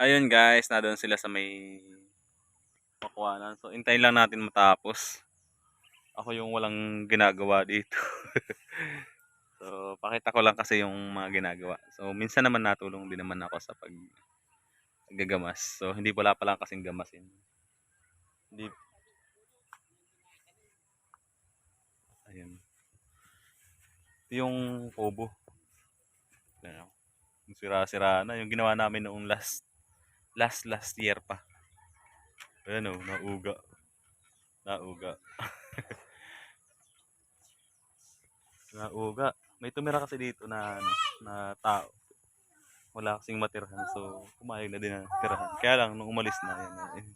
Ayun guys, na doon sila sa may pakuanan. So, hintayin lang natin matapos. Ako yung walang ginagawa dito. so, pakita ko lang kasi yung mga ginagawa. So, minsan naman natulong din naman ako sa pag gagamas. So, hindi wala pa lang kasing gamasin. Hindi. Ayun. Ito yung oh. Yung sira-sira na. Yung ginawa namin noong last last last year pa. Ayan o, nauga. Nauga. nauga. May tumira kasi dito na ano, na tao. Wala kasing matirahan. So, pumayag na din na tirahan. Kaya lang, nung umalis na, yan, yan,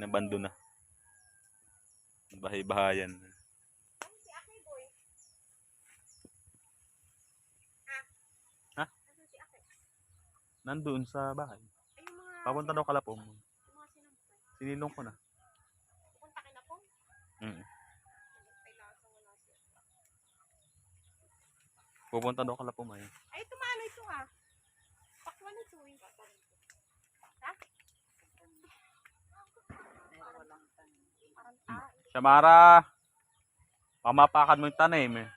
inabando na. Bahay-bahayan. Ha? Nandun sa bahay. Papunta daw sinampay. Sinilong ko na. Pupunta ka na po. Mm. Pupunta daw kalapom ay. Ay, ito maano ito ah. Pakwan ito eh. Ha? Shamara! Pamapakan mo yung tanim eh.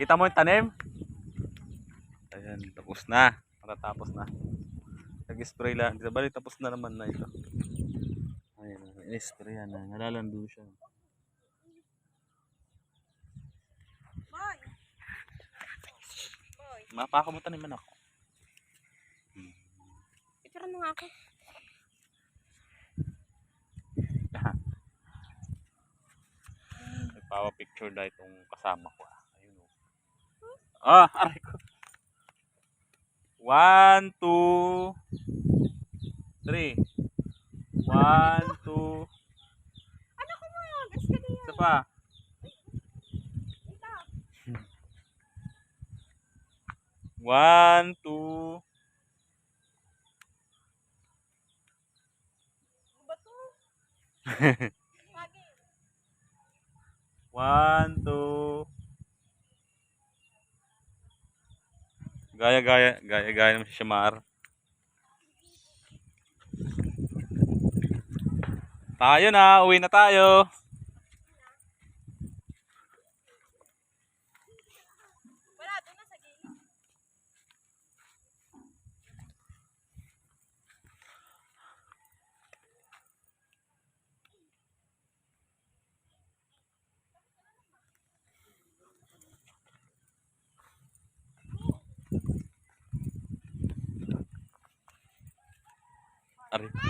Kita mo yung tanim? Ayan, tapos na. Matatapos na. Nag-spray lang. Di ba tapos na naman na ito. Ayan, in-spray yan. Nalalando siya. Boy! Boy, Mapakamutan naman ako. picture mo nga ako. Nagpapa-picture na itong kasama ko. Ah. Aray ko. One, two, three. One, two. Ano ko mo? Gas ka niya. Isa pa. One, two. Ano. One, two. Gaya, gaya, gaya, gaya naman si Shamar. Tayo na, uwi na tayo. Ari. Pa!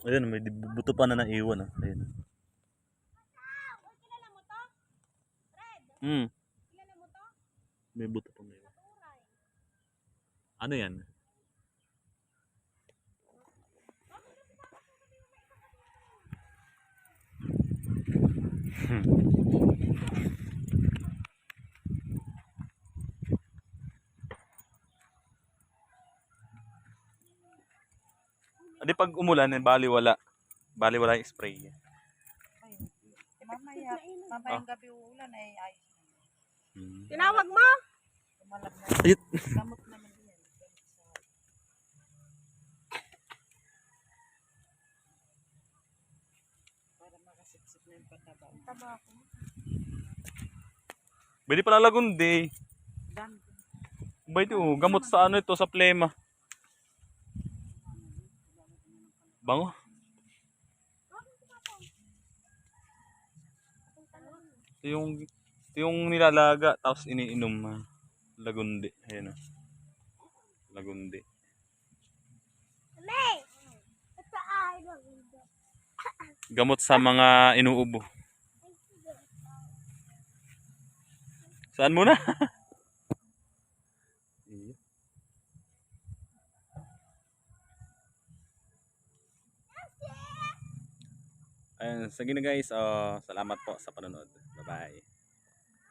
Ayun, may buto pa na naiwan. Ah. Ayun. Uy, kilala mo to? Red, Hmm, kilala mo to? may buto pa naiwan. Turay. Ano yan? Adi pag umulan, eh, bali wala. Bali wala yung spray. Ay, mamaya, mamayang gabi uulan ay ayos na. Hmm. Tinawag mo? Yan. Gamot sa... Para makasiksik na yung pataba. Taba ako. Pwede pala lagundi. Ba ito, gamot sa ano ito, sa plema. Bango. Ito yung, ito yung nilalaga, tapos iniinom. ah. Lagundi. Ayan o. Lagundi. May! Ito ay Gamot sa mga inuubo. Saan muna? Ayun, sige na guys. ah, salamat po sa panonood. Bye-bye.